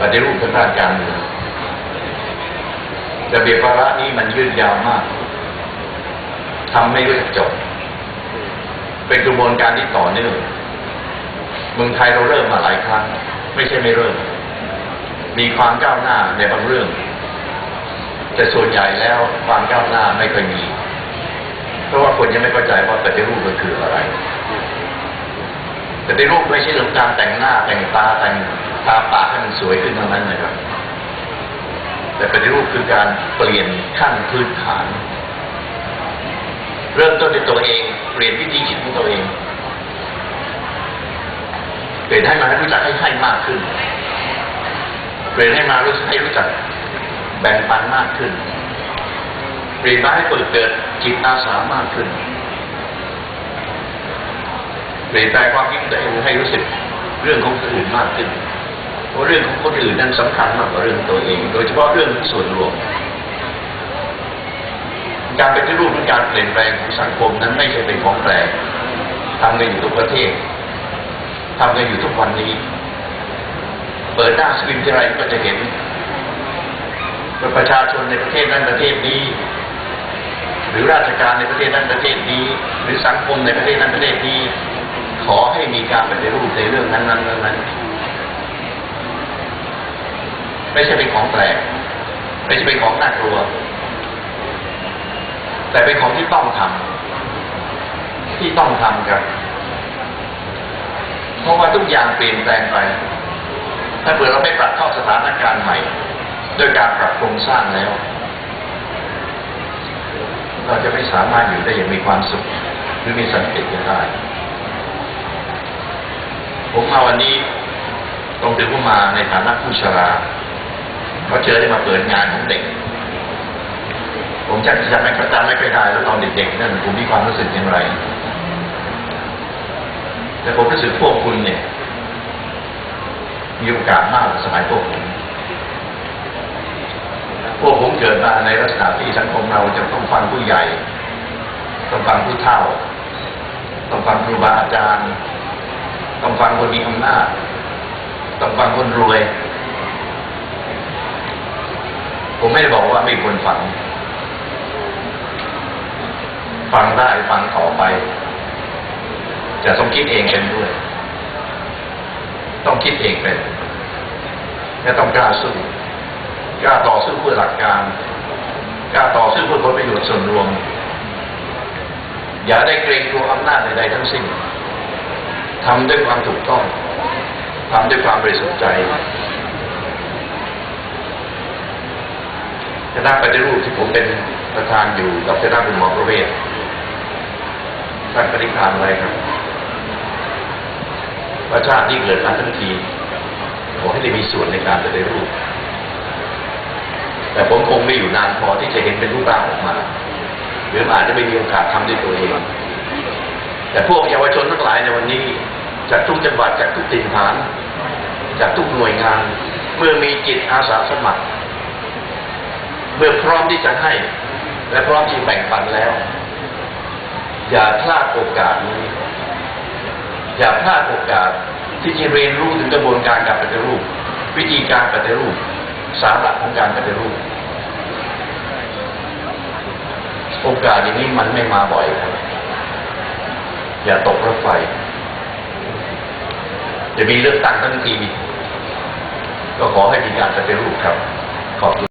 ปฏิรูปทางด้านการเมืองระเบียบวาระนี้มันยืดยาวมากทำไม่รู้จจบ เป็นกระบวนการที่ต่อเนื่องเมืองไทยเราเริ่มมาหลายครั้ง ไม่ใช่ไม่เริ่ม มีความก้าวหน้าในบางเรื่อง แต่ส่วนใหญ่แล้วความก้าวหน้าไม่เคอยมี เพราะว่าคนยังไม่เข้าใจว่าปฏิรูปมันคืออะไร ปฏิรูปไม่ใช่เรื่องการแต่งหน้าแต่งตาแต่งทาปากให้มันสวยขึ้นเท่านั้นนะครับ แต่ปฏิรูปคือการเปลี่ยนขั้นพื้นฐาน เริ่มต้นในตัวเอง เปลี่ยนวิธีคิดของตัวเองเปลี่ยนให้มันรู้จักให้ให้มากขึ้น เปลี่ยนให้มารู้ให้รู้จักแบ่งปันมากขึ้น เปลี่ยนมาให้เปิดเกิดจิตอาสามากขึ้น เปลี่ยนแปลงความคิดตัวเองให้รู้สึกเรื่องของคนอื่นมากขึ้น เพราะเรื่องของคนอื่นนั้นสำคัญมากกว่าเรื่องตัวเอง โดยเฉพาะเรื่องส่วนรวม การเป็นที่รูปของการเปลี่ยนแปลงของสังคมนั้นไม่ใช่เป็นของแปลกทำกันอยู่ทุกประเทศทำกันอยู่ทุกวันนี้ เปิดหน้าสกรีนทีไรก็จะเห็นประชาชนในประเทศนั้นประเทศนี้ หรือราชการในประเทศนั้นประเทศนี้ หรือสังคมในประเทศนั้นประเทศนี้ ขอให้มีการปฏิรูปในเรื่องนั้นนั้นนั้นไม่ใช่เป็นของแปลกไม่ใช่เป็นของน่ากลัว แต่เป็นของที่ต้องทำที่ต้องทำกันเพราะว่าทุกอย่างเปลี่ยนแปลงไป ถ้าเผื่อเราไม่ปรับเข้าสถานการณ์ใหม่ด้วยการปรับโครงสร้างแล้ว เราจะไม่สามารถอยู่ได้อย่างมีความสุข หรือมีสันติได้ ผมมาวันนี้ตรงถึงผมมาในฐานะผู้ชราเพราเจอได้มาเปิดงานของเด็ก ผมจำจำไม่จำไม่ค่อยได้แล้วตอนเด็กๆนั่นผมมีความรู้สึกอย่างไร แต่ผมรู้สึกพวกคุณเนี่ย มีโอกาสมากกว่าสมัยพวกผมพวกผมเกิดมาในลักษณะที่สังคมเราจะต้องฟังผู้ใหญ่ ต้องฟังผู้เฒ่า ต้องฟังครูบาอาจารย์ ต้องฟังคนมีอำนาจ ต้องฟังคนรวย ผมไม่ได้บอกว่าไม่ควรฟัง ฟังได้ฟังต่อไป จะต้องคิดเองเป็นด้วย ต้องคิดเองเป็นและต้องกล้าสู้กล้าต่อสู้เพื่อหลักการกล้าต่อสู้เพื่อผลประโยชน์ส่วนรวม อย่าได้เกรงกลัวอำนาจใดๆทั้งสิ้น ทำด้วยความถูกต้องทำด้วยความบริสุทธิ์ใจคณะปฏิรูปที่ผมเป็นประธานอยู่กับคณะคุณหมอประเวศท่านปฏิพานไว้ครับประชาติที่เกิดมาทั้งทีขอให้ได้มีส่วนในการปฏิรูป แต่ผมคงไม่อยู่นานพอที่จะเห็นเป็นรูปร่างออกมา หรืออาจจะไม่มีโอกาสทำด้วยตัวเอง แต่พวกเยาวชนทั้งหลายในวันนี้ จากทุกจังหวัดจากทุกถิ่นฐาน จากทุกหน่วยงาน เมื่อมีจิตอาสาสมัคร เมื่อพร้อมที่จะให้ และพร้อมที่แบ่งปันแล้ว อย่าพลาดโอกาสนี้ อย่าพลาดโอกาสที่จะเรียนรู้ถึงกระบวนการการปฏิรูป วิธีการปฏิรูป สาระของการปฏิรูป โอกาสอย่างนี้มันไม่มาบ่อยครับ อย่าตกรถไฟ จะมีเลือกตั้งทั้งที ก็ขอให้มีการปฏิรูปครับ ขอบคุณ